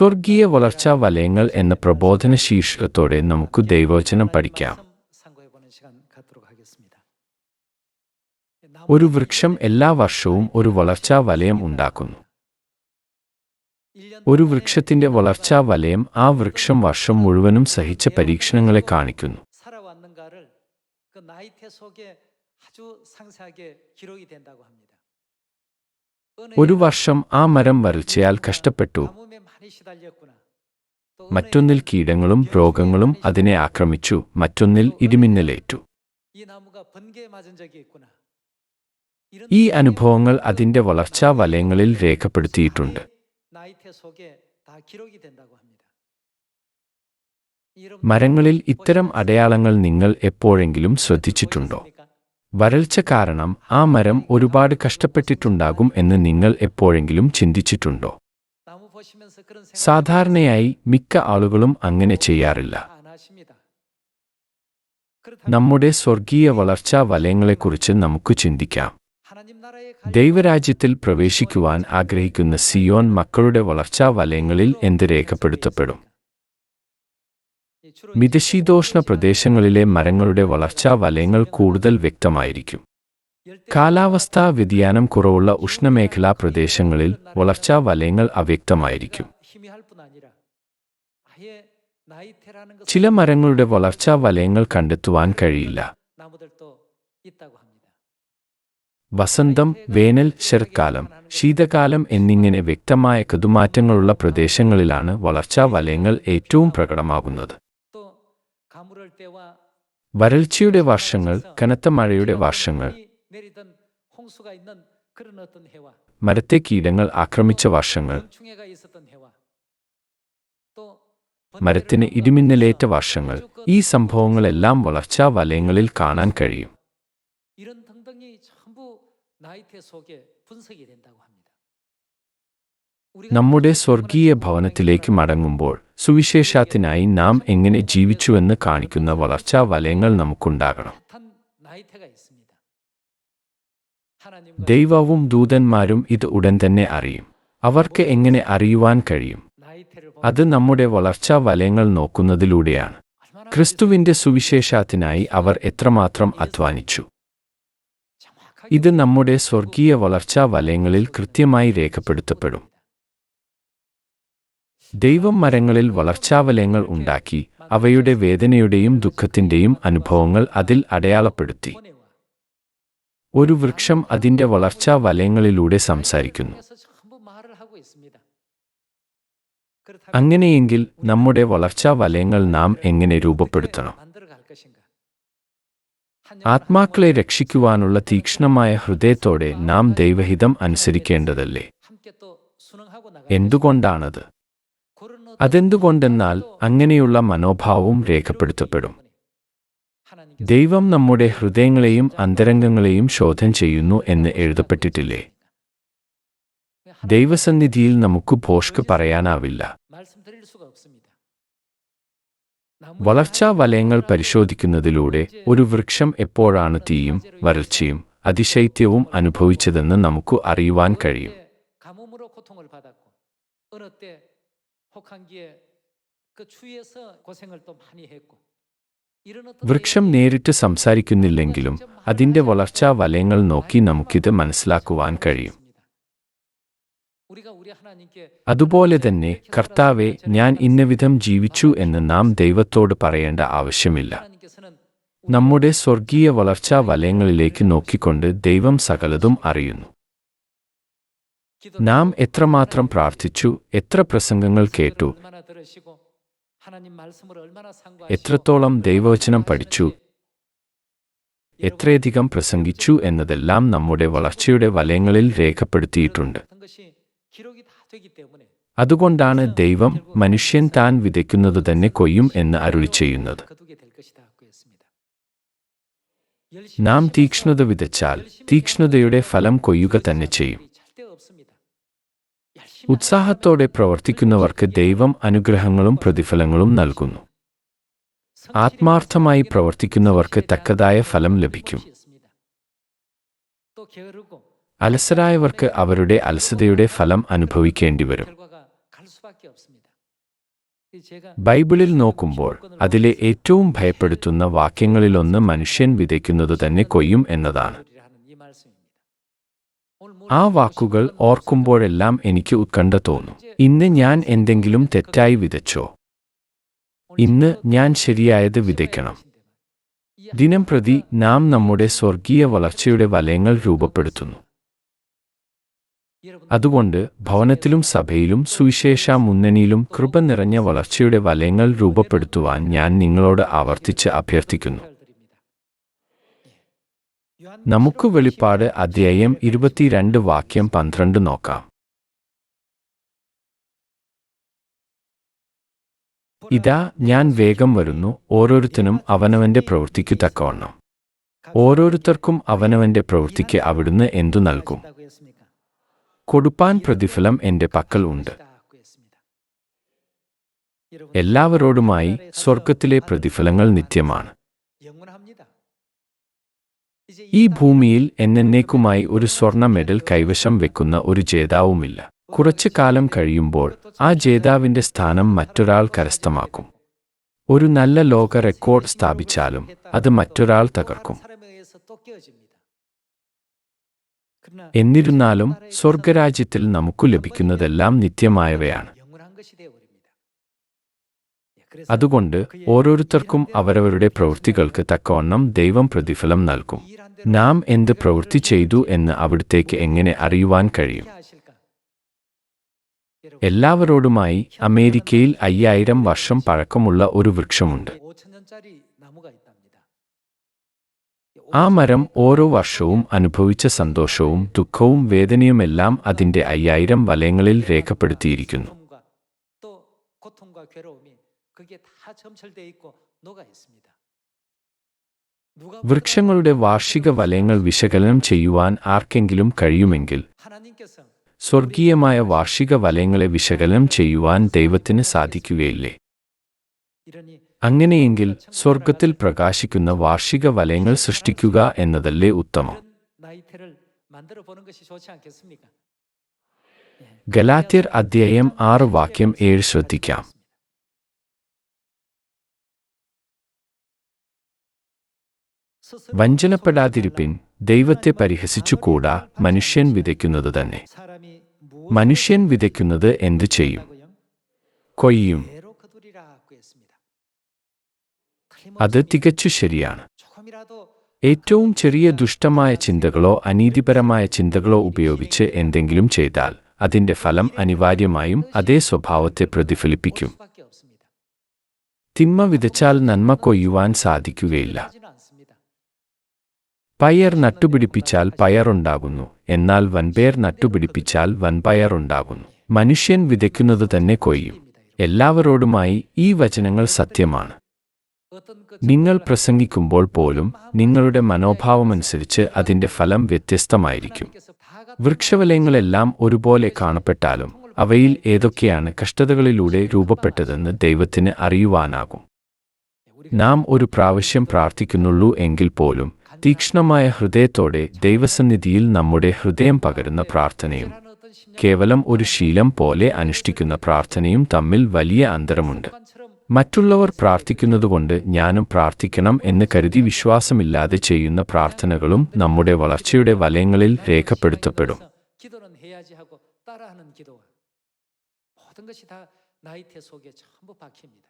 സ്വർഗീയ വളർച്ചാ വലയങ്ങൾ എന്ന പ്രബോധന ശീർഷകത്തോടെ നമുക്ക് ദൈവവചനം പഠിക്കാം 상고해보는 시간 갖도록 하겠습니다. ഒരു വൃക്ഷം എല്ലാ വർഷവും ഒരു വളർച്ചാ വലയം ഉണ്ടാക്കുന്നു ഒരു വൃക്ഷത്തിന്റെ വളർച്ചാ വലയം ആ വൃക്ഷം വർഷം മുഴുവനും സഹിച്ച പരീക്ഷണങ്ങളെ കാണിക്കുന്നു 살아왔는가를 그 나이테 속에 아주 상세하게 기록이 된다고 합니다. ഒരു വർഷം ആ മരം വരൾച്ചയാൽ കഷ്ടപ്പെട്ടു. മറ്റൊന്നിൽ കീടങ്ങളും രോഗങ്ങളും അതിനെ ആക്രമിച്ചു മറ്റൊന്നിൽ ഇടിമിന്നലേറ്റു. ഈ അനുഭവങ്ങൾ അതിന്റെ വളർച്ചാ വലയങ്ങളിൽ രേഖപ്പെടുത്തിയിട്ടുണ്ട്. മരങ്ങളിൽ ഇത്തരം അടയാളങ്ങൾ നിങ്ങൾ എപ്പോഴെങ്കിലും ശ്രദ്ധിച്ചിട്ടുണ്ടോ? വരൾച്ച കാരണം ആ മരം ഒരുപാട് കഷ്ടപ്പെട്ടിട്ടുണ്ടാകും എന്ന് നിങ്ങൾ എപ്പോഴെങ്കിലും ചിന്തിച്ചിട്ടുണ്ടോ? സാധാരണയായി മിക്ക ആളുകളും അങ്ങനെ ചെയ്യാറില്ല. നമ്മുടെ സ്വർഗീയ വളർച്ചാ വലയങ്ങളെക്കുറിച്ച് നമുക്ക് ചിന്തിക്കാം. ദൈവരാജ്യത്തിൽ പ്രവേശിക്കുവാൻ ആഗ്രഹിക്കുന്ന സിയോൻ മക്കളുടെ വളർച്ചാ വലയങ്ങളിൽ എന്ത് രേഖപ്പെടുത്തപ്പെടും? മിതശീതോഷ്ണ പ്രദേശങ്ങളിലെ മരങ്ങളുടെ വളർച്ചാ വലയങ്ങൾ കൂടുതൽ വ്യക്തമായിരിക്കും. കാലാവസ്ഥാ വ്യതിയാനം കുറവുള്ള ഉഷ്ണമേഖലാ പ്രദേശങ്ങളിൽ വളർച്ചാ വലയങ്ങൾ അവ്യക്തമായിരിക്കും. ചില മരങ്ങളുടെ വളർച്ചാ വലയങ്ങൾ കണ്ടെത്തുവാൻ കഴിയില്ല. വസന്തം വേനൽ ശരത്കാലം ശീതകാലം എന്നിങ്ങനെ വ്യക്തമായ കതുമാറ്റങ്ങളുള്ള പ്രദേശങ്ങളിലാണ് വളർച്ചാ വലയങ്ങൾ ഏറ്റവും പ്രകടമാകുന്നത്. വരൾച്ചയുടെ വർഷങ്ങൾ കനത്ത മഴയുടെ വർഷങ്ങൾ 이 내리던 홍수가 있는 그런 어떤 해와 മരത്തെ കീടങ്ങൾ ആക്രമിച്ച വർഷങ്ങൾ 병충해가 있었던 해와 또 മരത്തിന് ഇടിമിന്നലേറ്റ വർഷങ്ങൾ ഈ സംഭവങ്ങളെല്ലാം വളർച്ചാ വലയങ്ങളിൽ കാണാൻ കഴിയും 이런 등등이 전부 나이테 속에 분석이 된다고 합니다. നമ്മുടെ സ്വർഗീയ ഭവനത്തിലേക്ക് മടങ്ങുമ്പോൾ സുവിശേഷത്തിനായി നാം എങ്ങനെ ജീവിച്ചുവെന്ന് കാണിക്കുന്ന വളർച്ചാ വലയങ്ങൾ നമുക്കുണ്ടാകണം. ദൈവവും ദൂതന്മാരും ഇത് ഉടൻ തന്നെ അറിയും. അവർക്ക് എങ്ങനെ അറിയുവാൻ കഴിയും? അത് നമ്മുടെ വളർച്ചാ വലയങ്ങൾ നോക്കുന്നതിലൂടെയാണ്. ക്രിസ്തുവിന്റെ സുവിശേഷത്തിനായി അവർ എത്രമാത്രം അധ്വാനിച്ചു? ഇത് നമ്മുടെ സ്വർഗീയ വളർച്ചാ വലയങ്ങളിൽ കൃത്യമായി രേഖപ്പെടുത്തപ്പെടും. ദൈവം മരങ്ങളിൽ വളർച്ചാവലയങ്ങൾ ഉണ്ടാക്കി അവയുടെ വേദനയുടെയും ദുഃഖത്തിന്റെയും അനുഭവങ്ങൾ അതിൽ അടയാളപ്പെടുത്തി. ഒരു വൃക്ഷം അതിന്റെ വളർച്ചാ വലയങ്ങളിലൂടെ സംസാരിക്കുന്നു. അങ്ങനെയെങ്കിൽ നമ്മുടെ വളർച്ചാ വലയങ്ങൾ നാം എങ്ങനെ രൂപപ്പെടുത്തണം? ആത്മാക്കളെ രക്ഷിക്കുവാനുള്ള തീക്ഷ്ണമായ ഹൃദയത്തോടെ നാം ദൈവഹിതം അനുസരിക്കേണ്ടതല്ലേ? എന്തുകൊണ്ടാണത്? അതെന്തുകൊണ്ടെന്നാൽ അങ്ങനെയുള്ള മനോഭാവവും രേഖപ്പെടുത്തപ്പെടും. ദൈവം നമ്മുടെ ഹൃദയങ്ങളെയും അന്തരംഗങ്ങളെയും ശോധന ചെയ്യുന്നു എന്ന് എഴുതപ്പെട്ടിട്ടില്ലേ? ദൈവസന്നിധിയിൽ നമുക്ക് ഭോഷ്ക് പറയാനാവില്ല. വളർച്ചാ വലയങ്ങൾ പരിശോധിക്കുന്നതിലൂടെ ഒരു വൃക്ഷം എപ്പോഴാണ് തീയും വരൾച്ചയും അതിശൈത്യവും അനുഭവിച്ചതെന്ന് നമുക്ക് അറിയുവാൻ കഴിയും. വൃക്ഷം നേരിട്ട് സംസാരിക്കുന്നില്ലെങ്കിലും അതിന്റെ വളർച്ചാ വലയങ്ങൾ നോക്കി നമുക്കിത് മനസ്സിലാക്കുവാൻ കഴിയും. അതുപോലെ തന്നെ കർത്താവെ ഞാൻ ഇന്നവിധം ജീവിച്ചു എന്ന് നാം ദൈവത്തോട് പറയേണ്ട ആവശ്യമില്ല. നമ്മുടെ സ്വർഗീയ വളർച്ചാ വലയങ്ങളിലേക്ക് നോക്കിക്കൊണ്ട് ദൈവം സകലതും അറിയുന്നു. നാം എത്രമാത്രം പ്രാർത്ഥിച്ചു എത്ര പ്രസംഗങ്ങൾ കേട്ടു എത്രത്തോളം ദൈവവചനം പഠിച്ചു എത്രയധികം പ്രസംഗിച്ചു എന്നതെല്ലാം നമ്മുടെ വളർച്ചയുടെ വലയങ്ങളിൽ രേഖപ്പെടുത്തിയിട്ടുണ്ട്. അതുകൊണ്ടാണ് ദൈവം മനുഷ്യൻ താൻ വിതയ്ക്കുന്നത് തന്നെ കൊയ്യും എന്ന് അരുളി ചെയ്യുന്നത്. നാം തീക്ഷ്ണത വിതച്ചാൽ തീക്ഷ്ണതയുടെ ഫലം കൊയ്യുക തന്നെ ചെയ്യും. ഉത്സാഹത്തോടെ പ്രവർത്തിക്കുന്നവർക്ക് ദൈവം അനുഗ്രഹങ്ങളും പ്രതിഫലങ്ങളും നൽകുന്നു. ആത്മാർത്ഥമായി പ്രവർത്തിക്കുന്നവർക്ക് തക്കതായ ഫലം ലഭിക്കും. അലസരായവർക്ക് അവരുടെ അലസതയുടെ ഫലം അനുഭവിക്കേണ്ടി വരും. ബൈബിളിൽ നോക്കുമ്പോൾ അതിലെ ഏറ്റവും ഭയപ്പെടുത്തുന്ന വാക്യങ്ങളിലൊന്ന് മനുഷ്യൻ വിതയ്ക്കുന്നത് തന്നെ കൊയ്യും എന്നതാണ്. ആ വാക്കുകൾ ഓർക്കുമ്പോഴെല്ലാം എനിക്ക് ഉത്കണ്ഠ തോന്നും. ഇന്ന് ഞാൻ എന്തെങ്കിലും തെറ്റായി വിതച്ചോ? ഇന്ന് ഞാൻ ശരിയായത് വിതയ്ക്കണം. ദിനം പ്രതി നാം നമ്മുടെ സ്വർഗീയ വളർച്ചയുടെ വലയങ്ങൾ രൂപപ്പെടുത്തുന്നു. അതുകൊണ്ട് ഭവനത്തിലും സഭയിലും സുവിശേഷ മുന്നണിയിലും കൃപ നിറഞ്ഞ വളർച്ചയുടെ വലയങ്ങൾ രൂപപ്പെടുത്തുവാൻ ഞാൻ നിങ്ങളോട് ആവർത്തിച്ച് അഭ്യർത്ഥിക്കുന്നു. നമുക്ക് വെളിപ്പാട് അധ്യായം ഇരുപത്തിരണ്ട് വാക്യം പന്ത്രണ്ട് നോക്കാം. ഇതാ ഞാൻ വേഗം വരുന്നു ഓരോരുത്തനും അവനവന്റെ പ്രവൃത്തിക്കു തക്കവണ്ണം. ഓരോരുത്തർക്കും അവനവന്റെ പ്രവൃത്തിക്ക് അവിടുന്ന് എന്തു നൽകും? കൊടുപ്പാൻ പ്രതിഫലം എന്റെ പക്കൽ ഉണ്ട്. എല്ലാവരോടുമായി സ്വർഗത്തിലെ പ്രതിഫലങ്ങൾ നിത്യമാണ്. ഈ ഭൂമിയിൽ എന്നേക്കുമായി ഒരു സ്വർണ മെഡൽ കൈവശം വെക്കുന്ന ഒരു ജേതാവുമില്ല. കുറച്ചു കാലം കഴിയുമ്പോൾ ആ ജേതാവിന്റെ സ്ഥാനം മറ്റൊരാൾ കരസ്ഥമാക്കും. ഒരു നല്ല ലോക റെക്കോർഡ് സ്ഥാപിച്ചാലും അത് മറ്റൊരാൾ തകർക്കും. എന്നിരുന്നാലും സ്വർഗരാജ്യത്തിൽ നമുക്കു ലഭിക്കുന്നതെല്ലാം നിത്യമായവയാണ്. അതുകൊണ്ട് ഓരോരുത്തർക്കും അവരവരുടെ പ്രവൃത്തികൾക്ക് തക്കവണ്ണം ദൈവം പ്രതിഫലം നൽകും. നാം എന്ത് പ്രവൃത്തി ചെയ്തു എന്ന് അവിടുത്തേക്ക് എങ്ങനെ അറിയുവാൻ കഴിയും? എല്ലാവരോടുമായി അമേരിക്കയിൽ അയ്യായിരം വർഷം പഴക്കമുള്ള ഒരു വൃക്ഷമുണ്ട്. ആ മരം ഓരോ വർഷവും അനുഭവിച്ച സന്തോഷവും ദുഃഖവും വേദനയുമെല്ലാം അതിന്റെ അയ്യായിരം വലയങ്ങളിൽ രേഖപ്പെടുത്തിയിരിക്കുന്നു. വൃക്ഷങ്ങളുടെ വാർഷിക വലയങ്ങൾ വിശകലനം ചെയ്യുവാൻ ആർക്കെങ്കിലും കഴിയുമെങ്കിൽ സ്വർഗീയമായ വാർഷിക വലയങ്ങളെ വിശകലനം ചെയ്യുവാൻ ദൈവത്തിന് സാധിക്കുകയില്ലേ? അങ്ങനെയെങ്കിൽ സ്വർഗത്തിൽ പ്രകാശിക്കുന്ന വാർഷിക വലയങ്ങൾ സൃഷ്ടിക്കുക എന്നതല്ലേ ഉത്തമം. ഗലാത്യർ അധ്യായം ആറ് വാക്യം ഏഴ് ശ്രദ്ധിക്കാം. വഞ്ചനപ്പെടാതിരിപ്പിൻ ദൈവത്തെ പരിഹസിച്ചുകൂടാ മനുഷ്യൻ വിതയ്ക്കുന്നത് തന്നെ. മനുഷ്യൻ വിതയ്ക്കുന്നത് എന്തു ചെയ്യും? കൊയ്യും. അത് തികച്ചു ശരിയാണ്. ഏറ്റവും ചെറിയ ദുഷ്ടമായ ചിന്തകളോ അനീതിപരമായ ചിന്തകളോ ഉപയോഗിച്ച് എന്തെങ്കിലും ചെയ്താൽ അതിന്റെ ഫലം അനിവാര്യമായും അതേ സ്വഭാവത്തെ പ്രതിഫലിപ്പിക്കും. തിന്മ വിതച്ചാൽ നന്മ കൊയ്യുവാൻ സാധിക്കുകയില്ല. പയർ നട്ടുപിടിപ്പിച്ചാൽ പയറുണ്ടാകുന്നു. എന്നാൽ വൻപയർ നട്ടുപിടിപ്പിച്ചാൽ വൻപയറുണ്ടാകുന്നു. മനുഷ്യൻ വിതയ്ക്കുന്നത് തന്നെ കൊയ്യും. എല്ലാവരോടുമായി ഈ വചനങ്ങൾ സത്യമാണ്. നിങ്ങൾ പ്രസംഗിക്കുമ്പോൾ പോലും നിങ്ങളുടെ മനോഭാവമനുസരിച്ച് അതിന്റെ ഫലം വ്യത്യസ്തമായിരിക്കും. വൃക്ഷവലയങ്ങളെല്ലാം ഒരുപോലെ കാണപ്പെട്ടാലും അവയിൽ ഏതൊക്കെയാണ് കഷ്ടതകളിലൂടെ രൂപപ്പെട്ടതെന്ന് ദൈവത്തിന് അറിയുവാനാകും. നാം ഒരു പ്രാവശ്യം പ്രാർത്ഥിക്കുന്നുള്ളൂ എങ്കിൽ പോലും തീക്ഷ്ണമായ ഹൃദയത്തോടെ ദൈവസന്നിധിയിൽ നമ്മുടെ ഹൃദയം പകരുന്ന പ്രാർത്ഥനയും 가는 어떤 심령 കേവലം ഒരു ശീലം പോലെ അനുഷ്ഠിക്കുന്ന പ്രാർത്ഥനയും തമ്മിൽ വലിയ അന്തരമുണ്ട് 관처럼 മറ്റുള്ളവർ പ്രാർത്ഥിക്കുന്നതുകൊണ്ട് ഞാനും പ്രാർത്ഥിക്കണം എന്ന് കരുതി വിശ്വാസമില്ലാതെ ചെയ്യുന്ന പ്രാർത്ഥനകളും നമ്മുടെ വളർച്ചയുടെ വലയങ്ങളിൽ രേഖപ്പെടുത്തപ്പെടും 기도는 해야지 하고 따라하는 기도가 모든 것이 다 나이테 속에 전부 박힙니다.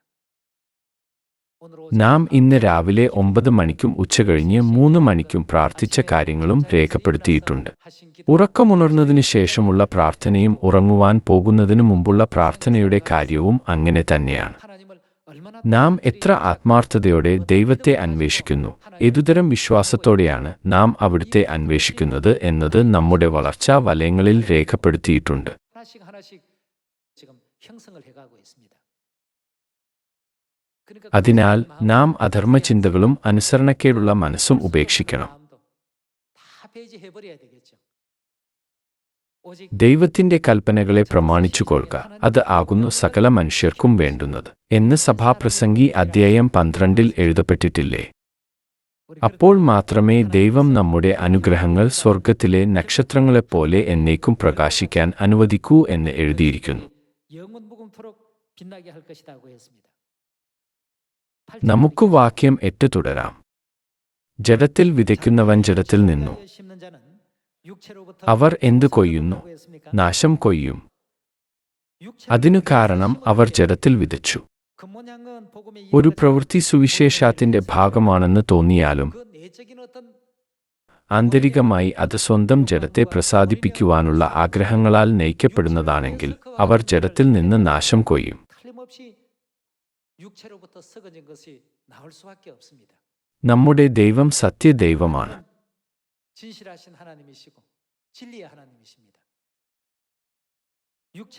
നാം ഇന്ന് രാവിലെ ഒമ്പത് മണിക്കും ഉച്ചകഴിഞ്ഞ് മൂന്ന് മണിക്കും പ്രാർത്ഥിച്ച കാര്യങ്ങളും രേഖപ്പെടുത്തിയിട്ടുണ്ട്. ഉറക്കമുണർന്നതിന് ശേഷമുള്ള പ്രാർത്ഥനയും ഉറങ്ങുവാൻ പോകുന്നതിനു മുമ്പുള്ള പ്രാർത്ഥനയുടെ കാര്യവും അങ്ങനെ തന്നെയാണ്. നാം എത്ര ആത്മാർത്ഥതയോടെ ദൈവത്തെ അന്വേഷിക്കുന്നു? ഏതുതരം വിശ്വാസത്തോടെയാണ് നാം അവിടുത്തെ അന്വേഷിക്കുന്നത് എന്നത് നമ്മുടെ വളർച്ചാ വലയങ്ങളിൽ രേഖപ്പെടുത്തിയിട്ടുണ്ട്. അതിനാൽ നാം അധർമ്മചിന്തകളും അനുസരണക്കേടുള്ള മനസ്സും ഉപേക്ഷിക്കണം. ദൈവത്തിന്റെ കൽപ്പനകളെ പ്രമാണിച്ചു കൊള്ളുക അത് ആകുന്നു സകല മനുഷ്യർക്കും വേണ്ടുന്നത്. എന്ന് സഭാപ്രസംഗി അധ്യായം പന്ത്രണ്ടിൽ എഴുതപ്പെട്ടിട്ടില്ലേ? അപ്പോൾ മാത്രമേ ദൈവം നമ്മുടെ അനുഗ്രഹങ്ങൾ സ്വർഗത്തിലെ നക്ഷത്രങ്ങളെപ്പോലെ എന്നേക്കും പ്രകാശിക്കാൻ അനുവദിക്കൂ എന്ന് എഴുതിയിരിക്കുന്നു. നമുക്ക് വാക്യം എട്ട് തുടരാം. ജഡത്തിൽ വിതയ്ക്കുന്നവൻ ജഡത്തിൽ നിന്നു. അവർ എന്തു കൊയ്യുന്നു? നാശം കൊയ്യും. അതിനു കാരണം അവർ ജഡത്തിൽ വിതച്ചു. ഒരു പ്രവൃത്തി സുവിശേഷത്തിന്റെ ഭാഗമാണെന്ന് തോന്നിയാലും ആന്തരികമായി അത് സ്വന്തം ജഡത്തെ പ്രസാദിപ്പിക്കുവാനുള്ള ആഗ്രഹങ്ങളാൽ നയിക്കപ്പെടുന്നതാണെങ്കിൽ അവർ ജഡത്തിൽ നിന്ന് നാശം കൊയ്യും. നമ്മുടെ ദൈവം സത്യദൈവമാണ്.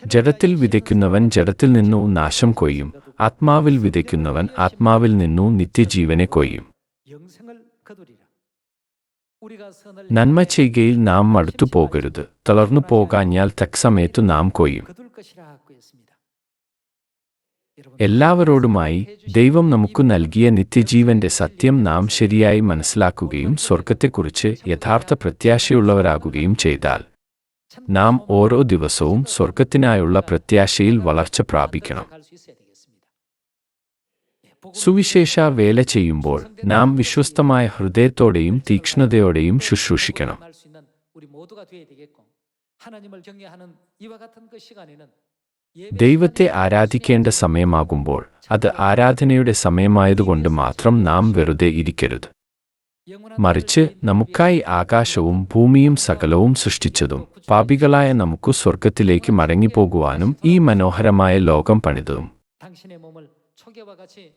ജഡത്തിൽ വിതയ്ക്കുന്നവൻ ജഡത്തിൽ നിന്നു നാശം കൊയ്യും. ആത്മാവിൽ വിതയ്ക്കുന്നവൻ ആത്മാവിൽ നിന്നു നിത്യജീവനെ കൊയ്യും. നന്മ ചെയ്യുകയിൽ നാം മടുത്തു പോകരുത്. തളർന്നു പോകാഞ്ഞാൽ തക്സമയത്തു നാം കൊയ്യും. എല്ലാവരോടുമായി ദൈവം നമുക്ക് നൽകിയ നിത്യജീവന്റെ സത്യം നാം ശരിയായി മനസ്സിലാക്കുകയും സ്വർഗത്തെക്കുറിച്ച് യഥാർത്ഥ പ്രത്യാശയുള്ളവരാകുകയും ചെയ്താൽ നാം ഓരോ ദിവസവും സ്വർഗത്തിനായുള്ള പ്രത്യാശയിൽ വളർച്ച പ്രാപിക്കണം. സുവിശേഷ വേല ചെയ്യുമ്പോൾ നാം വിശ്വസ്തമായ ഹൃദയത്തോടെയും തീക്ഷ്ണതയോടെയും ശുശ്രൂഷിക്കണം. ദൈവത്തെ ആരാധിക്കേണ്ട സമയമാകുമ്പോൾ അത് ആരാധനയുടെ സമയമായതുകൊണ്ട് മാത്രം നാം വെറുതെ ഇരിക്കരുത്. മറിച്ച് നമുക്കായി ആകാശവും ഭൂമിയും സകലവും സൃഷ്ടിച്ചതും പാപികളായ നമുക്ക് സ്വർഗത്തിലേക്ക് മടങ്ങിപ്പോകുവാനും ഈ മനോഹരമായ ലോകം പണിതതും.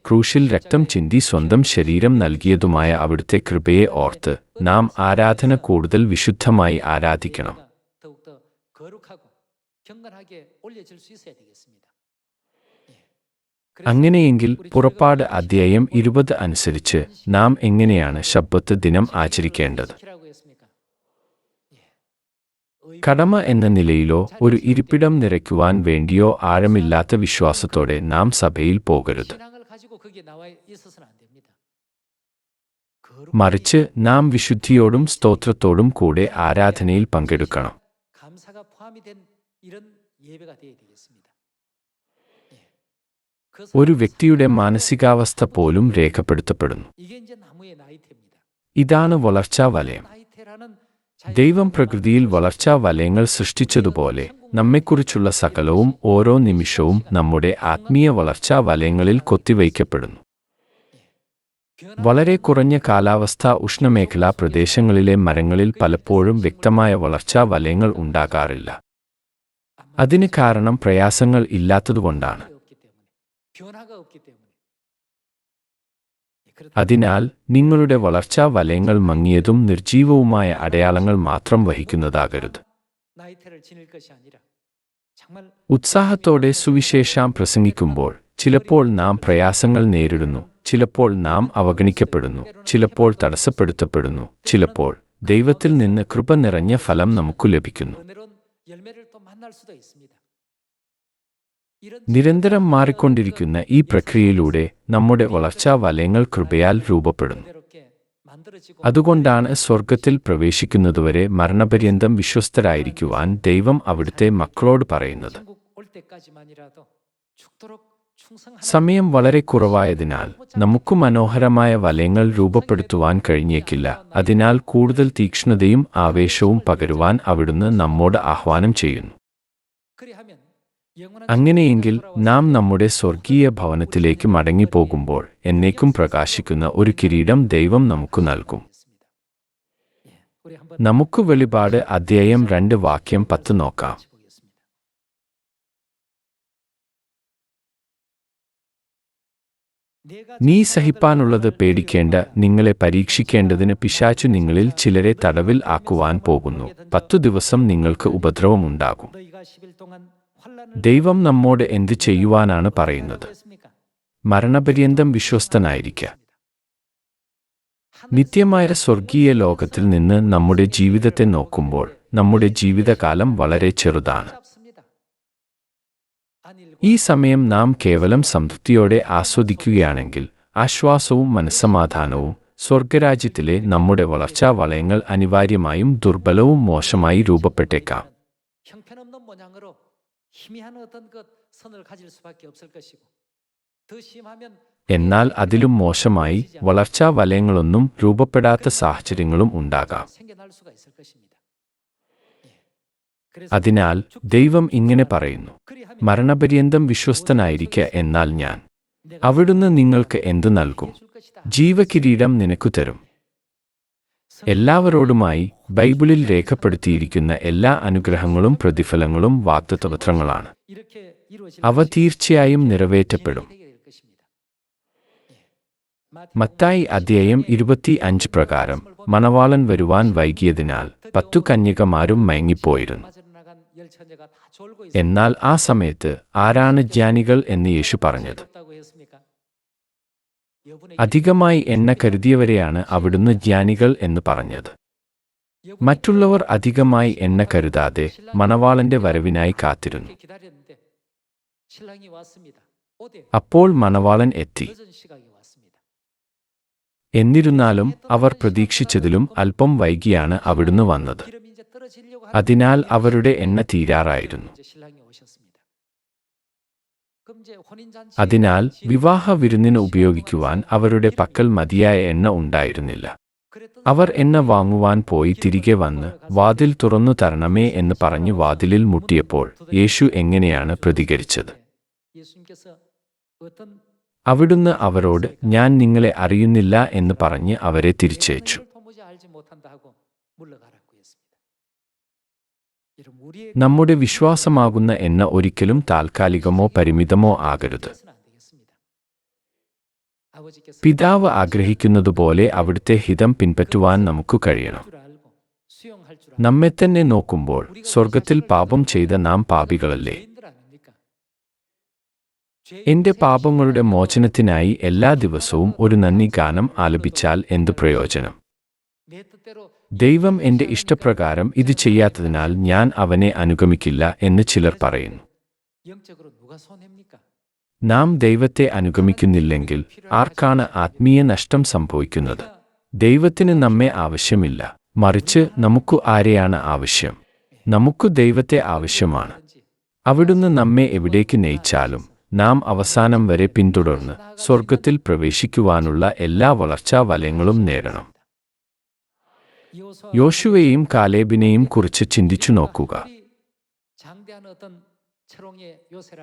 ക്രൂശിൽ രക്തം ചിന്തി സ്വന്തം ശരീരം നൽകിയതുമായ അവിടുത്തെ കൃപയെ ഓർത്ത് നാം ആരാധന കൂടുതൽ വിശുദ്ധമായി ആരാധിക്കണം. അങ്ങനെയെങ്കിൽ പുറപ്പാട് അധ്യായം ഇരുപത് അനുസരിച്ച് നാം എങ്ങനെയാണ് ശബ്ദത്ത് ദിനം ആചരിക്കേണ്ടത്? കടമ എന്ന നിലയിലോ ഒരു ഇരിപ്പിടം നിറയ്ക്കുവാൻ വേണ്ടിയോ ആഴമില്ലാത്ത വിശ്വാസത്തോടെ നാം സഭയിൽ പോകരുത്. മറിച്ച് നാം വിശുദ്ധിയോടും സ്തോത്രത്തോടും കൂടെ ആരാധനയിൽ പങ്കെടുക്കണം. ഒരു വ്യക്തിയുടെ മാനസികാവസ്ഥ പോലും രേഖപ്പെടുത്തപ്പെടുന്നു. ഇതാണ് വളർച്ചാ വലയം. ദൈവം പ്രകൃതിയിൽ വളർച്ചാ വലയങ്ങൾ സൃഷ്ടിച്ചതുപോലെ നമ്മെക്കുറിച്ചുള്ള സകലവും ഓരോ നിമിഷവും നമ്മുടെ ആത്മീയ വളർച്ചാ വലയങ്ങളിൽ കൊത്തിവയ്ക്കപ്പെടുന്നു. വളരെ കുറഞ്ഞ കാലാവസ്ഥ ഉഷ്ണമേഖലാ പ്രദേശങ്ങളിലെ മരങ്ങളിൽ പലപ്പോഴും വ്യക്തമായ വളർച്ചാ വലയങ്ങൾ ഉണ്ടാകാറില്ല. അതിന് കാരണം പ്രയാസങ്ങൾ ഇല്ലാത്തതുകൊണ്ടാണ്. അതിനാൽ നിങ്ങളുടെ വളർച്ചാ വലയങ്ങൾ മങ്ങിയതും നിർജീവവുമായ അടയാളങ്ങൾ മാത്രം വഹിക്കുന്നതാകരുത്. ഉത്സാഹത്തോടെ സുവിശേഷം പ്രസംഗിക്കുമ്പോൾ ചിലപ്പോൾ നാം പ്രയാസങ്ങൾ നേരിടുന്നു ചിലപ്പോൾ നാം അവഗണിക്കപ്പെടുന്നു ചിലപ്പോൾ തടസ്സപ്പെടുത്തപ്പെടുന്നു ചിലപ്പോൾ ദൈവത്തിൽ നിന്ന് കൃപ നിറഞ്ഞ ഫലം നമുക്കു ലഭിക്കുന്നു. നിരന്തരം മാറിക്കൊണ്ടിരിക്കുന്ന ഈ പ്രക്രിയയിലൂടെ നമ്മുടെ വളർച്ചാ വലയങ്ങൾ കൃപയാൽ രൂപപ്പെടുന്നു. അതുകൊണ്ടാണ് സ്വർഗത്തിൽ പ്രവേശിക്കുന്നതുവരെ മരണപര്യന്തം വിശ്വസ്തരായിരിക്കുവാൻ ദൈവം അവിടുത്തെ മക്കളോട് പറയുന്നത്. സമയം വളരെ കുറവായതിനാൽ നമുക്ക് മനോഹരമായ വലയങ്ങൾ രൂപപ്പെടുത്തുവാൻ കഴിഞ്ഞേക്കില്ല. അതിനാൽ കൂടുതൽ തീക്ഷ്ണതയും ആവേശവും പകരുവാൻ അവിടുന്ന് നമ്മോട് ആഹ്വാനം ചെയ്യുന്നു. അങ്ങനെയെങ്കിൽ നാം നമ്മുടെ സ്വർഗീയ ഭവനത്തിലേക്ക് മടങ്ങിപ്പോകുമ്പോൾ എന്നേക്കും പ്രകാശിക്കുന്ന ഒരു കിരീടം ദൈവം നമുക്ക് നൽകും. നമുക്ക് വെളിപാട് അധ്യായം രണ്ട് വാക്യം പത്ത് നോക്കാം. നീ സഹിപ്പാനുള്ളത് പേടിക്കേണ്ട നിങ്ങളെ പരീക്ഷിക്കേണ്ടതിന് പിശാച്ചു നിങ്ങളിൽ ചിലരെ തടവിൽ ആക്കുവാൻ പോകുന്നു. പത്തു ദിവസം നിങ്ങൾക്ക് ഉപദ്രവമുണ്ടാകും. ദൈവം നമ്മോട് എന്ത് ചെയ്യുവാനാണ് പറയുന്നത്? മരണപര്യന്തം വിശ്വസ്തനായിരിക്കുക നിത്യമായ സ്വർഗീയ ലോകത്തിൽ നിന്ന് നമ്മുടെ ജീവിതത്തെ നോക്കുമ്പോൾ നമ്മുടെ ജീവിതകാലം വളരെ ചെറുതാണ്. ഈ സമയം നാം കേവലം സംതൃപ്തിയോടെ ആസ്വദിക്കുകയാണെങ്കിൽ ആശ്വാസവും മനസ്സമാധാനവും സ്വർഗരാജ്യത്തിലെ നമ്മുടെ വളർച്ചാ വളയങ്ങൾ അനിവാര്യമായും ദുർബലവും മോശമായി രൂപപ്പെട്ടേക്കാം. എന്നാൽ അതിലും മോശമായി വളർച്ചാ വലയങ്ങളൊന്നും രൂപപ്പെടാത്ത സാഹചര്യങ്ങളും ഉണ്ടാകാം. അതിനാൽ ദൈവം ഇങ്ങനെ പറയുന്നു മരണപര്യന്തം വിശ്വസ്തനായിരിക്കുക എന്നാൽ ഞാൻ. അവിടുന്ന് നിങ്ങൾക്ക് എന്തു നൽകും? ജീവകിരീടം നിനക്കു തരും. എല്ലാവരോടുമായി ബൈബിളിൽ രേഖപ്പെടുത്തിയിരിക്കുന്ന എല്ലാ അനുഗ്രഹങ്ങളും പ്രതിഫലങ്ങളും വാക്തത്വപത്രങ്ങളാണ്. അവ തീർച്ചയായും നിറവേറ്റപ്പെടും. മത്തായി അധ്യായം ഇരുപത്തി അഞ്ച് പ്രകാരം മണവാളൻ വരുവാൻ വൈകിയതിനാൽ പത്തു കന്യകമാരും മയങ്ങിപ്പോയിരുന്നു. എന്നാൽ ആ സമയത്ത് ആരാണ് ജ്ഞാനികൾ എന്ന് യേശു പറഞ്ഞത്? അധികമായി എണ്ണ കരുതിയവരെയാണ് അവിടുന്ന് ജ്ഞാനികൾ എന്ന് പറഞ്ഞത്. മറ്റുള്ളവർ അധികമായി എണ്ണ കരുതാതെ മണവാളന്റെ വരവിനായി കാത്തിരുന്നു. അപ്പോൾ മണവാളൻ എത്തി. എന്നിരുന്നാലും അവർ പ്രതീക്ഷിച്ചതിലും അല്പം വൈകിയാണ് അവിടുന്ന് വന്നത്. അതിനാൽ അവരുടെ എണ്ണ തീരാറായിരുന്നു. അതിനാൽ വിവാഹ വിരുന്നിന് ഉപയോഗിക്കുവാൻ അവരുടെ പക്കൽ മതിയായ എണ്ണ ഉണ്ടായിരുന്നില്ല. അവർ എണ്ണ വാങ്ങുവാൻ പോയി തിരികെ വന്ന് വാതിൽ തുറന്നു തരണമേ എന്ന് പറഞ്ഞു വാതിലിൽ മുട്ടിയപ്പോൾ യേശു എങ്ങനെയാണ് പ്രതികരിച്ചത്? അവിടുന്ന് അവരോട് ഞാൻ നിങ്ങളെ അറിയുന്നില്ല എന്ന് പറഞ്ഞ് അവരെ തിരിച്ചയച്ചു. നമ്മുടെ വിശ്വാസമാകുന്ന എണ്ണ ഒരിക്കലും താൽക്കാലികമോ പരിമിതമോ ആകരുത്. പിതാവ് ആഗ്രഹിക്കുന്നതുപോലെ അവിടുത്തെ ഹിതം പിൻപറ്റുവാൻ നമുക്ക് കഴിയണം. നമ്മെ തന്നെ നോക്കുമ്പോൾ സ്വർഗത്തിൽ പാപം ചെയ്ത നാം പാപികളല്ലേ? എന്റെ പാപങ്ങളുടെ മോചനത്തിനായി എല്ലാ ദിവസവും ഒരു നന്ദി ഗാനം ആലപിച്ചാൽ എന്ത് പ്രയോജനം? ദൈവം എന്റെ ഇഷ്ടപ്രകാരം ഇത് ചെയ്യാത്തതിനാൽ ഞാൻ അവനെ അനുഗമിക്കില്ല എന്ന് ചിലർ പറയുന്നു. നാം ദൈവത്തെ അനുഗമിക്കുന്നില്ലെങ്കിൽ ആർക്കാണ് ആത്മീയ നഷ്ടം സംഭവിക്കുന്നത്? ദൈവത്തിന് നമ്മെ ആവശ്യമില്ല. മറിച്ച് നമുക്ക് ആരെയാണ് ആവശ്യം? നമുക്ക് ദൈവത്തെ ആവശ്യമാണ്. അവിടുന്ന് നമ്മെ എവിടേക്ക് നയിച്ചാലും നാം അവസാനം വരെ പിന്തുടർന്ന് സ്വർഗത്തിൽ പ്രവേശിക്കുവാനുള്ള എല്ലാ വളർച്ചാ വലയങ്ങളും നേടണം. യോശുവയെയും കാലേബിനെയും കുറിച്ച് ചിന്തിച്ചു നോക്കുക.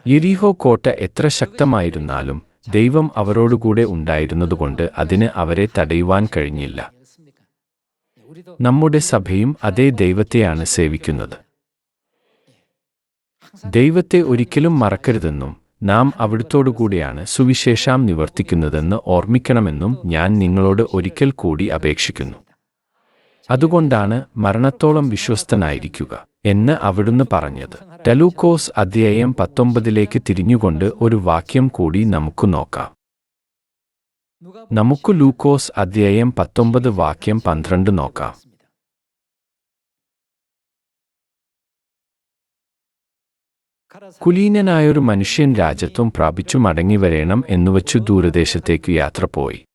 യിരീഹോ കോട്ട എത്ര ശക്തമായിരുന്നാലും ദൈവം അവരോടുകൂടെ ഉണ്ടായിരുന്നതുകൊണ്ട് അതിന് അവരെ തടയുവാൻ കഴിഞ്ഞില്ല. നമ്മുടെ സഭയും അതേ ദൈവത്തെയാണ് സേവിക്കുന്നത്. ദൈവത്തെ ഒരിക്കലും മറക്കരുതെന്നും നാം അവിടുത്തോടുകൂടിയാണ് സുവിശേഷം നിവർത്തിക്കുന്നതെന്ന് ഓർമ്മിക്കണമെന്നും ഞാൻ നിങ്ങളോട് ഒരിക്കൽ കൂടി അപേക്ഷിക്കുന്നു. അതുകൊണ്ടാണ് മരണത്തോളം വിശ്വസ്തനായിരിക്കുക എന്ന് അവിടുന്ന് പറഞ്ഞത്. ടലൂക്കോസ് അധ്യായം പത്തൊമ്പതിലേക്ക് തിരിഞ്ഞുകൊണ്ട് ഒരു വാക്യം കൂടി നമുക്ക് നോക്കാം. നമുക്ക് ലൂക്കോസ് അധ്യായം പത്തൊമ്പത് വാക്യം പന്ത്രണ്ട് നോക്കാം. കുലീനനായൊരു മനുഷ്യൻ രാജ്യത്വം പ്രാപിച്ചു മടങ്ങി മടങ്ങിവരേണം എന്നുവച്ചു ദൂരദേശത്തേക്ക് യാത്ര പോയി.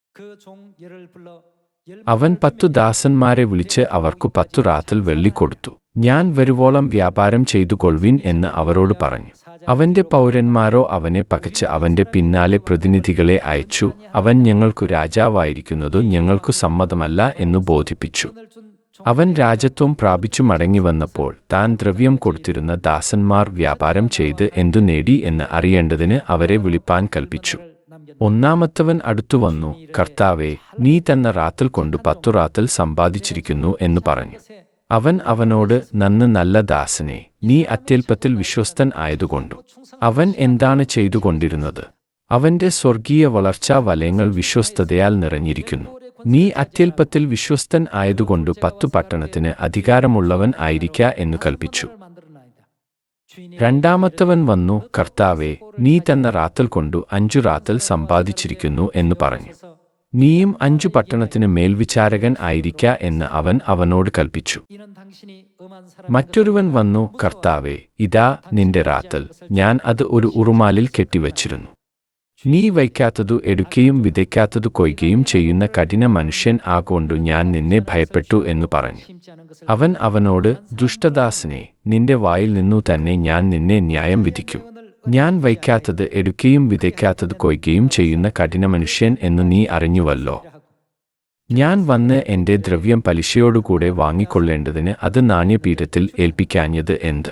അവൻ പത്തു ദാസന്മാരെ വിളിച്ച് അവർക്കു പത്തു റാത്തൽ വെള്ളി കൊടുത്തു. ഞാൻ വരുവോളം വ്യാപാരം ചെയ്തു കൊൾവിൻ എന്ന് അവരോട് പറഞ്ഞു. അവന്റെ പൗരന്മാരോ അവനെ പകച്ച് അവന്റെ പിന്നാലെ പ്രതിനിധികളെ അയച്ചു. അവൻ ഞങ്ങൾക്കു രാജാവായിരിക്കുന്നതു ഞങ്ങൾക്കു സമ്മതമല്ല എന്നു ബോധിപ്പിച്ചു. അവൻ രാജത്വം പ്രാപിച്ചു മടങ്ങി വന്നപ്പോൾ താൻ ദ്രവ്യം കൊടുത്തിരുന്ന ദാസന്മാർ വ്യാപാരം ചെയ്ത് എന്തു നേടി എന്ന് അറിയേണ്ടതിന് അവരെ വിളിപ്പാൻ കൽപ്പിച്ചു. ഒന്നാമത്തവൻ അടുത്തു വന്നു കർത്താവെ നീ തന്നെ റാത്തൽ കൊണ്ട് പത്തു റാത്തൽ സമ്പാദിച്ചിരിക്കുന്നു എന്ന് പറഞ്ഞു. അവൻ അവനോട് നന്ന് നല്ല ദാസനെ നീ അത്യൽപ്പത്തിൽ വിശ്വസ്തൻ ആയതുകൊണ്ടു. അവൻ എന്താണ് ചെയ്തുകൊണ്ടിരുന്നത്? അവന്റെ സ്വർഗീയ വളർച്ചാ വലയങ്ങൾ വിശ്വസ്തതയാൽ നിറഞ്ഞിരിക്കുന്നു. നീ അത്യൽപ്പത്തിൽ വിശ്വസ്തൻ ആയതുകൊണ്ടു പത്തു പട്ടണത്തിന് അധികാരമുള്ളവൻ ആയിരിക്ക എന്നു കൽപ്പിച്ചു. രണ്ടാമത്തവൻ വന്നു കർത്താവെ നീ തന്ന റാത്തൽ കൊണ്ടു അഞ്ചു റാത്തൽ സമ്പാദിച്ചിരിക്കുന്നു എന്ന് പറഞ്ഞു. നീയും അഞ്ചു പട്ടണത്തിന് മേൽവിചാരകൻ ആയിരിക്ക എന്ന് അവൻ അവനോട് കൽപ്പിച്ചു. മറ്റൊരുവൻ വന്നു കർത്താവെ ഇതാ നിന്റെ റാത്തൽ. ഞാൻ അത് ഒരു ഉറുമാലിൽ കെട്ടിവച്ചിരുന്നു. നീ വയ്ക്കാത്തതു എടുക്കുകയും വിതയ്ക്കാത്തതു കൊയ്യുകയും ചെയ്യുന്ന കഠിന മനുഷ്യൻ ആകൊണ്ടു ഞാൻ നിന്നെ ഭയപ്പെട്ടു എന്ന് പറഞ്ഞു. അവൻ അവനോട് ദുഷ്ടദാസനെ നിന്റെ വായിൽ നിന്നു തന്നെ ഞാൻ നിന്നെ ന്യായം വിധിക്കും. ഞാൻ വയ്ക്കാത്തത് എടുക്കുകയും വിതയ്ക്കാത്തത് കൊയ്യുകയും ചെയ്യുന്ന കഠിന മനുഷ്യൻ എന്ന് നീ അറിഞ്ഞുവല്ലോ. ഞാൻ വന്ന് എന്റെ ദ്രവ്യം പലിശയോടുകൂടെ വാങ്ങിക്കൊള്ളേണ്ടതിന് അത് നാണ്യപീഠത്തിൽ ഏൽപ്പിക്കാഞ്ഞത് എന്ത്?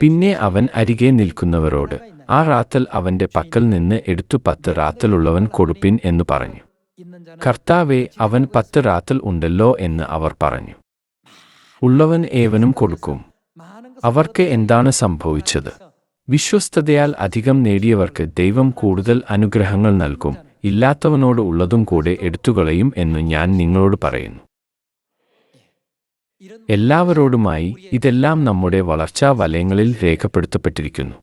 പിന്നെ അവൻ അരികെ നിൽക്കുന്നവരോട് ആ റാത്തൽ അവന്റെ പക്കൽ നിന്ന് എടുത്തു പത്ത് റാത്തലുള്ളവൻ കൊടുപ്പിൻ എന്നു പറഞ്ഞു. കർത്താവെ അവൻ പത്ത് റാത്തൽ ഉണ്ടല്ലോ എന്ന് അവർ പറഞ്ഞു. ഉള്ളവൻ ഏവനും കൊടുക്കും. അവർക്ക് എന്താണ് സംഭവിച്ചത്? വിശ്വസ്തതയാൽ അധികം നേടിയവർക്ക് ദൈവം കൂടുതൽ അനുഗ്രഹങ്ങൾ നൽകും. ഇല്ലാത്തവനോട് ഉള്ളതും കൂടെ എടുത്തുകളയും എന്ന് ഞാൻ നിങ്ങളോട് പറയുന്നു. എല്ലാവരോടുമായി ഇതെല്ലാം നമ്മുടെ വളർച്ചാ വലയങ്ങളിൽ രേഖപ്പെടുത്തപ്പെട്ടിരിക്കുന്നു.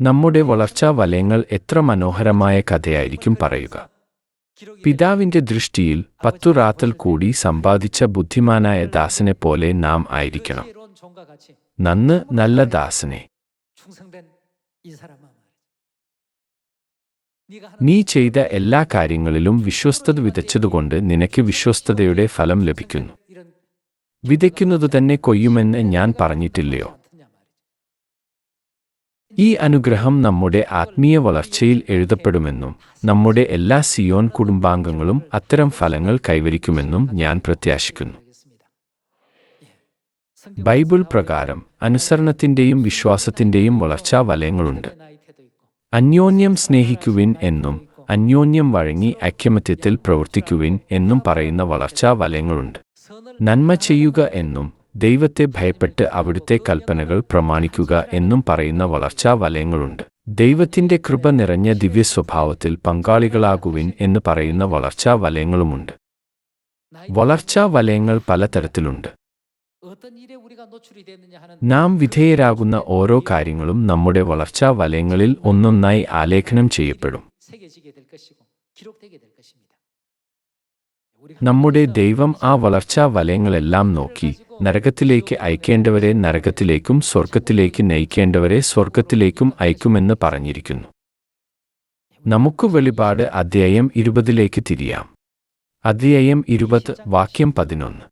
നമ്മുടെ വളർച്ചാ വലയങ്ങൾ എത്ര മനോഹരമായ കഥയായിരിക്കും പറയുക. പിതാവിന്റെ ദൃഷ്ടിയിൽ പത്തു റാത്തൽ കൂടി സമ്പാദിച്ച ബുദ്ധിമാനായ ദാസനെ പോലെ നാം ആയിരിക്കണം. നന്ന് നല്ല ദാസനെ. നീ ചെയ്ത എല്ലാ കാര്യങ്ങളിലും വിശ്വസ്തത വിതച്ചതുകൊണ്ട് നിനക്ക് വിശ്വസ്തതയുടെ ഫലം ലഭിക്കുന്നു. വിതയ്ക്കുന്നതു തന്നെ കൊയ്യുമെന്ന് ഞാൻ പറഞ്ഞിട്ടില്ലയോ? ഈ അനുഗ്രഹം നമ്മുടെ ആത്മീയ വളർച്ചയിൽ എഴുതപ്പെടുമെന്നും നമ്മുടെ എല്ലാ സിയോൻ കുടുംബാംഗങ്ങളും അത്തരം ഫലങ്ങൾ കൈവരിക്കുമെന്നും ഞാൻ പ്രത്യാശിക്കുന്നു. ബൈബിൾ പ്രകാരം അനുസരണത്തിന്റെയും വിശ്വാസത്തിന്റെയും വളർച്ചാ വലയങ്ങളുണ്ട്. അന്യോന്യം സ്നേഹിക്കുവിൻ എന്നും അന്യോന്യം വഴങ്ങി ഐക്യമത്യത്തിൽ പ്രവർത്തിക്കുവിൻ എന്നും പറയുന്ന വളർച്ചാ വലയങ്ങളുണ്ട്. നന്മ ചെയ്യുക എന്നും ദൈവത്തെ ഭയപ്പെട്ട് അവിടുത്തെ കൽപ്പനകൾ പ്രമാണിക്കുക എന്നും പറയുന്ന വളർച്ചാ വലയങ്ങളുണ്ട്. ദൈവത്തിന്റെ കൃപ നിറഞ്ഞ ദിവ്യസ്വഭാവത്തിൽ പങ്കാളികളാകുവിൻ എന്ന് പറയുന്ന വളർച്ചാ വലയങ്ങളുമുണ്ട്. വളർച്ചാ വലയങ്ങൾ പലതരത്തിലുണ്ട്. നാം വിധേയരാകുന്ന ഓരോ കാര്യങ്ങളും നമ്മുടെ വളർച്ചാ വലയങ്ങളിൽ ഒന്നൊന്നായി ആലേഖനം ചെയ്യപ്പെടും. നമ്മുടെ ദൈവം ആ വളർച്ചാ വലയങ്ങളെല്ലാം നോക്കി നരകത്തിലേക്ക് അയക്കേണ്ടവരെ നരകത്തിലേക്കും സ്വർഗത്തിലേക്ക് നയിക്കേണ്ടവരെ സ്വർഗത്തിലേക്കും അയക്കുമെന്ന് പറഞ്ഞിരിക്കുന്നു. നമുക്ക് വെളിപാട് അധ്യായം ഇരുപതിലേക്ക് തിരിയാം. അധ്യായം ഇരുപത് വാക്യം പതിനൊന്ന്.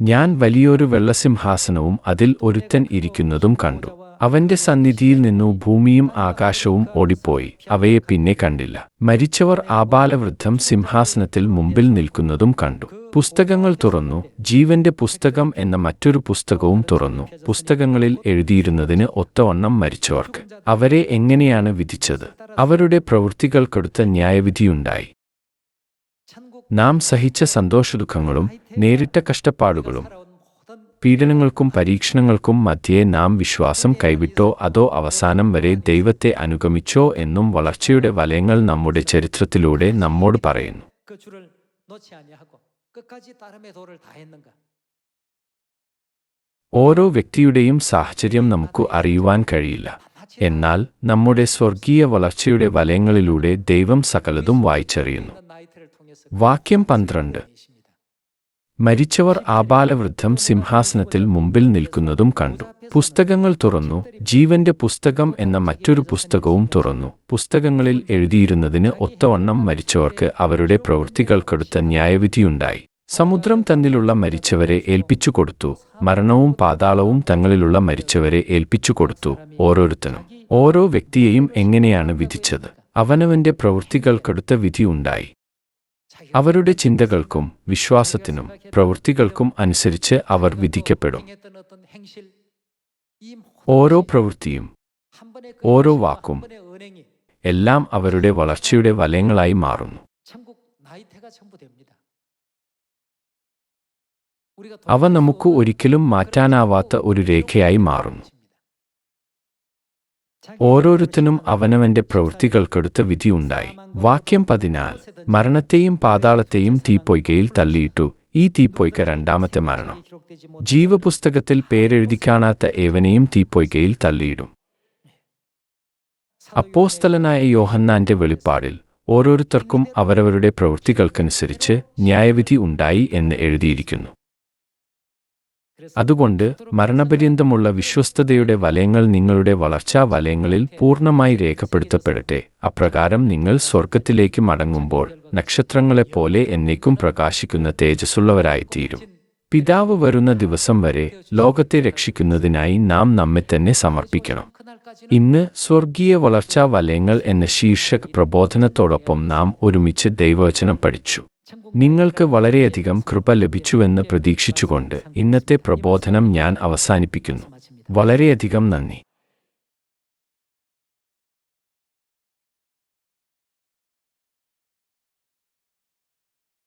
ഞാൻ വലിയൊരു വെള്ളസിംഹാസനവും അതിൽ ഒരുത്തൻ ഇരിക്കുന്നതും കണ്ടു. അവന്റെ സന്നിധിയിൽ നിന്നു ഭൂമിയും ആകാശവും ഓടിപ്പോയി. അവയെ പിന്നെ കണ്ടില്ല. മരിച്ചവർ ആബാലവൃദ്ധം സിംഹാസനത്തിൽ മുമ്പിൽ നിൽക്കുന്നതും കണ്ടു. പുസ്തകങ്ങൾ തുറന്നു. ജീവന്റെ പുസ്തകം എന്ന മറ്റൊരു പുസ്തകവും തുറന്നു. പുസ്തകങ്ങളിൽ എഴുതിയിരുന്നതിന് ഒത്തവണ്ണം മരിച്ചവർക്ക്. അവരെ എങ്ങനെയാണ് വിധിച്ചത്? അവരുടെ പ്രവൃത്തികൾക്കെടുത്ത ന്യായവിധിയുണ്ടായി. നാം സഹിച്ച സന്തോഷദുഃഖങ്ങളും നേരിട്ട കഷ്ടപ്പാടുകളും പീഡനങ്ങൾക്കും പരീക്ഷണങ്ങൾക്കും മധ്യേ നാം വിശ്വാസം കൈവിട്ടോ അതോ അവസാനം വരെ ദൈവത്തെ അനുഗമിച്ചോ എന്നും വളർച്ചയുടെ വലയങ്ങൾ നമ്മുടെ ചരിത്രത്തിലൂടെ നമ്മോട് പറയുന്നു. ഓരോ വ്യക്തിയുടെയും സാഹചര്യം നമുക്ക് അറിയുവാൻ കഴിയില്ല. എന്നാൽ നമ്മുടെ സ്വർഗീയ വളർച്ചയുടെ വലയങ്ങളിലൂടെ ദൈവം സകലതും വായിച്ചറിയുന്നു. വാക്യം പന്ത്രണ്ട്. മരിച്ചവർ ആബാലവൃദ്ധം സിംഹാസനത്തിൽ മുമ്പിൽ നിൽക്കുന്നതും കണ്ടു. പുസ്തകങ്ങൾ തുറന്നു. ജീവന്റെ പുസ്തകം എന്ന മറ്റൊരു പുസ്തകവും തുറന്നു. പുസ്തകങ്ങളിൽ എഴുതിയിരുന്നതിന് ഒത്തവണ്ണം മരിച്ചവർക്ക് അവരുടെ പ്രവൃത്തികൾക്കെടുത്ത ന്യായവിധിയുണ്ടായി. സമുദ്രം തന്നിലുള്ള മരിച്ചവരെ ഏൽപ്പിച്ചു കൊടുത്തു. മരണവും പാതാളവും തങ്ങളിലുള്ള മരിച്ചവരെ ഏൽപ്പിച്ചു കൊടുത്തു ഓരോരുത്തനും. ഓരോ വ്യക്തിയെയും എങ്ങനെയാണ് വിധിച്ചത്? അവനവന്റെ പ്രവൃത്തികൾക്കെടുത്ത വിധിയുണ്ടായി 자기 അവരുടെ ചിന്തകൾക്കും വിശ്വാസത്തിനും പ്രവൃത്തികൾക്കും അനുസരിച്ച് അവർ വിധിക്കപ്പെടും. ഓരോ പ്രവൃത്തിയും ഓരോ വാക്കും എല്ലാം അവരുടെ വളർച്ചയുടെ വലയങ്ങളായി മാറുന്നു. അവ നമുക്ക് ഒരിക്കലും മാറ്റാനാവാത്ത ഒരു രേഖയായി മാറുന്നു. ഓരോരുത്തനും അവനവന്റെ പ്രവൃത്തികൾക്കെടുത്ത് വിധിയുണ്ടായി. വാക്യം പതിനാൽ മരണത്തെയും പാതാളത്തെയും തീപ്പൊയ്കയിൽ തള്ളിയിട്ടു ഈ തീപ്പൊയ്ക്ക രണ്ടാമത്തെ മരണം. ജീവപുസ്തകത്തിൽ പേരെഴുതി കാണാത്ത ഏവനെയും തീപ്പൊയ്കയിൽ തള്ളിയിടും. അപ്പോസ്തലനായ യോഹന്നാന്റെ വെളിപ്പാടിൽ ഓരോരുത്തർക്കും അവരവരുടെ പ്രവൃത്തികൾക്കനുസരിച്ച് ന്യായവിധി ഉണ്ടായി എന്ന് എഴുതിയിരിക്കുന്നു. അതുകൊണ്ട് മരണപര്യന്തമുള്ള വിശ്വസ്തതയുടെ വലയങ്ങൾ നിങ്ങളുടെ വളർച്ചാ വലയങ്ങളിൽ പൂർണമായി രേഖപ്പെടുത്തപ്പെടട്ടെ. അപ്രകാരം നിങ്ങൾ സ്വർഗത്തിലേക്ക് മടങ്ങുമ്പോൾ നക്ഷത്രങ്ങളെപ്പോലെ എന്നേക്കും പ്രകാശിക്കുന്ന തേജസ്സുള്ളവരായിത്തീരും. പിതാവ് വരുന്ന ദിവസം വരെ ലോകത്തെ രക്ഷിക്കുന്നതിനായി നാം നമ്മെ തന്നെ സമർപ്പിക്കണം. ഇന്ന് സ്വർഗീയ വളർച്ചാ വലയങ്ങൾ എന്ന ശീർഷക പ്രബോധനത്തോടൊപ്പം നാം ഒരുമിച്ച് ദൈവവചനം പഠിച്ചു. നിങ്ങൾക്ക് വളരെയധികം കൃപ ലഭിച്ചുവെന്ന് പ്രതീക്ഷിച്ചുകൊണ്ട് ഇന്നത്തെ പ്രബോധനം ഞാൻ അവസാനിപ്പിക്കുന്നു. വളരെയധികം നന്ദി.